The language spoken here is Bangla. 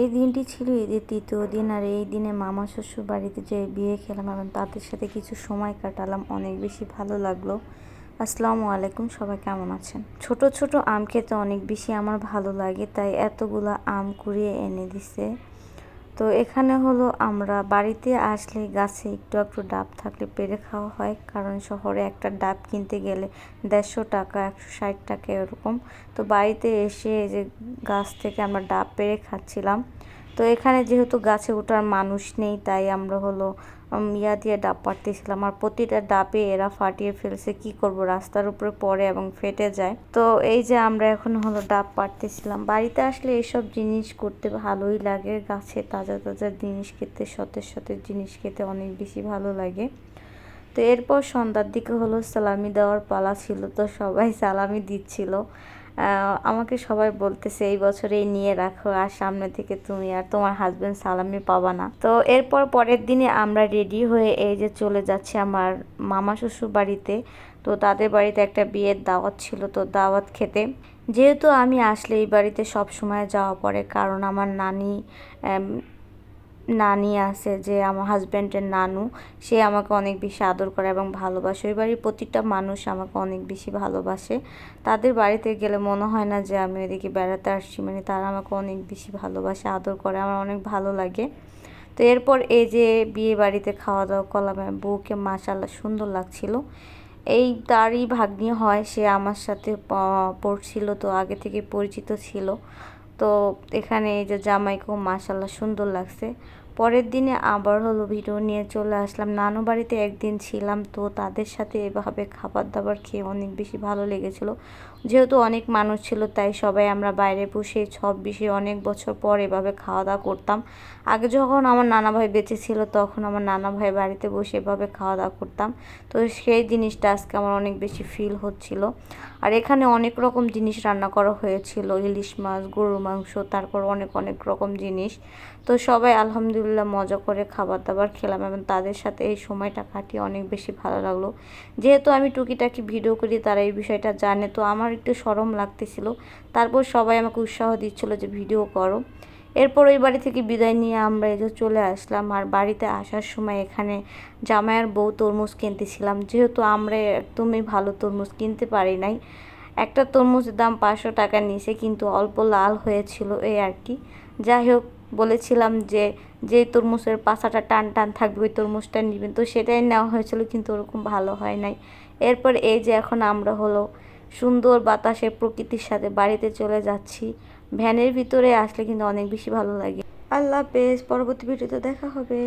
এই দিনটি ছিল ঈদের তৃতীয় দিন আর এই দিনে মামা শ্বশুর বাড়িতে যে বিয়ে খেলাম এবং তাদের সাথে কিছু সময় কাটালাম। অনেক বেশি ভালো লাগল। আসসালামু আলাইকুম, সবাই কেমন আছেন? ছোট ছোট আম খেতে অনেক বেশি আমার ভালো লাগে, তাই এতগুলো আম কুড়িয়ে এনে দিছে। তো এখানে হলো আমরা বাড়িতে আসলে গাছে একটু একটু ডাব থাকলে পেরে খাওয়া হয়। কারণ শহরে একটা ডাব কিনতে গেলে দেড়শো টাকা, একশো ষাট টাকা এরকম। তো বাড়িতে এসে যে গাছ থেকে আমরা ডাব পেরে খাচ্ছিলাম। তো এখানে যেহেতু গাছে ওঠার মানুষ নেই, তাই আমরা হলো ইয়া দিয়ে ডাব পাড়তেছিলাম। আর প্রতিটা ডাবে এরা ফাটিয়ে ফেলছে, কি করব? রাস্তার উপরে পড়ে এবং ফেটে যায়। তো এই যে আমরা এখন হলো ডাব পাড়তেছিলাম। বাড়িতে আসলে এইসব জিনিস করতে ভালোই লাগে। গাছে তাজা তাজা জিনিস খেতে সতেজ সতেজ জিনিস খেতে অনেক বেশি ভালো লাগে। তো এরপর সন্ধ্যার দিকে হলো সালামি দেওয়ার পালা ছিল, তো সবাই সালামি দিচ্ছিল। আমাকে সবাই বলতেছে, এই বছরেই নিয়ে রাখো, আর সামনে থেকে তুমি আর তোমার হাজবেন্ড সালামি পাবা না। তো এরপর পরের দিনে আমরা রেডি হয়ে এই যে চলে যাচ্ছি আমার মামা শ্বশুর বাড়িতে। তো তাদের বাড়িতে একটা বিয়ের দাওয়াত ছিল, তো দাওয়াত খেতে। যেহেতু আমি আসলে এই বাড়িতে সব সময় যাওয়া পড়ে, কারণ আমার নানি নানি আছে যে আমার হাজব্যান্ডের নানু, সে আমাকে অনেক বেশি আদর করে এবং ভালোবাসে। ওই বাড়ির প্রতিটা মানুষ আমাকে অনেক বেশি ভালোবাসে। তাদের বাড়িতে গেলে মনে হয় না যে আমি ওইদিকে বেড়াতে আসছি মানে তারা আমাকে অনেক বেশি ভালোবাসে, আদর করে, আমার অনেক ভালো লাগে। তো এরপর এই যে বিয়ে বাড়িতে খাওয়া দাওয়া করলাম বউকে মাসাল্লাহ সুন্দর লাগছিল। এই তারই ভাগ্নি হয়, সে আমার সাথে পড়ছিল, তো আগে থেকে পরিচিত ছিল। তো এখানে এই যে জামাইকেও মাসাল্লাহ সুন্দর লাগছে। পরের দিনে আবার হলো ভিডিও নিয়ে চলে আসলাম। নানু বাড়িতে একদিন ছিলাম তো তাদের সাথে এভাবে খাবার দাবার খেয়ে অনেক বেশি ভালো লেগেছিল। যেহেতু অনেক মানুষ ছিল, তাই সবাই আমরা বাইরে বসে সব বিষয়ে অনেক বছর পর এভাবে খাওয়া দাওয়া করতাম। আগে যখন আমার নানা ভাই বেঁচে ছিল, তখন আমার নানা ভাই বাড়িতে বসে এভাবে খাওয়া দাওয়া করতাম। তো সেই জিনিসটা আজকে আমার অনেক বেশি ফিল হচ্ছিল। আর এখানে অনেক রকম জিনিস রান্না করা হয়েছিল, ইলিশ মাছ, গরুর মাংস, তারপর অনেক অনেক রকম জিনিস। তো সবাই আলহামদুলিল্লাহ মজা করে খাবার দাবার খেলাম এবং তাদের সাথে এই সময়টা কাটিয়ে অনেক বেশি ভালো লাগল। যেহেতু আমি টুকিটাকি ভিডিও করি, তারা এই বিষয়টা জানে, তো আমার একটু সরম লাগতেছিল। তারপর সবাই আমাকে উৎসাহ দিচ্ছিল যে, ভিডিও করো। এরপর ওই বাড়ি থেকে বিদায় নিয়ে আমরা এই যে চলে আসলাম। আর বাড়িতে আসার সময় এখানে জামাইয়ের বউ তরমুজ কিনতেছিলাম। যেহেতু আমরা একদমই ভালো তরমুজ কিনতে পারি নাই, একটা তরমুজের দাম পাঁচশো টাকা নিয়েছে কিন্তু অল্প লাল হয়েছিল এই আর কি। যাই হোক বলেছিলাম যে যে তরমুজের পাশাটা টান টান থাকবে, ওই তরমুজটা নেবেন। তো সেটাই নেওয়া হয়েছিল, কিন্তু ওরকম ভালো হয় নাই। এরপর এই যে এখন আমরা হলো সুন্দর বাতাসে প্রকৃতির সাথে বাড়িতে চলে যাচ্ছি। ভ্যানের ভিতরে আসলে কিন্তু অনেক বেশি ভালো লাগে। আল্লাহ হাফেজ, পরবর্তী ভিডিওতে দেখা হবে।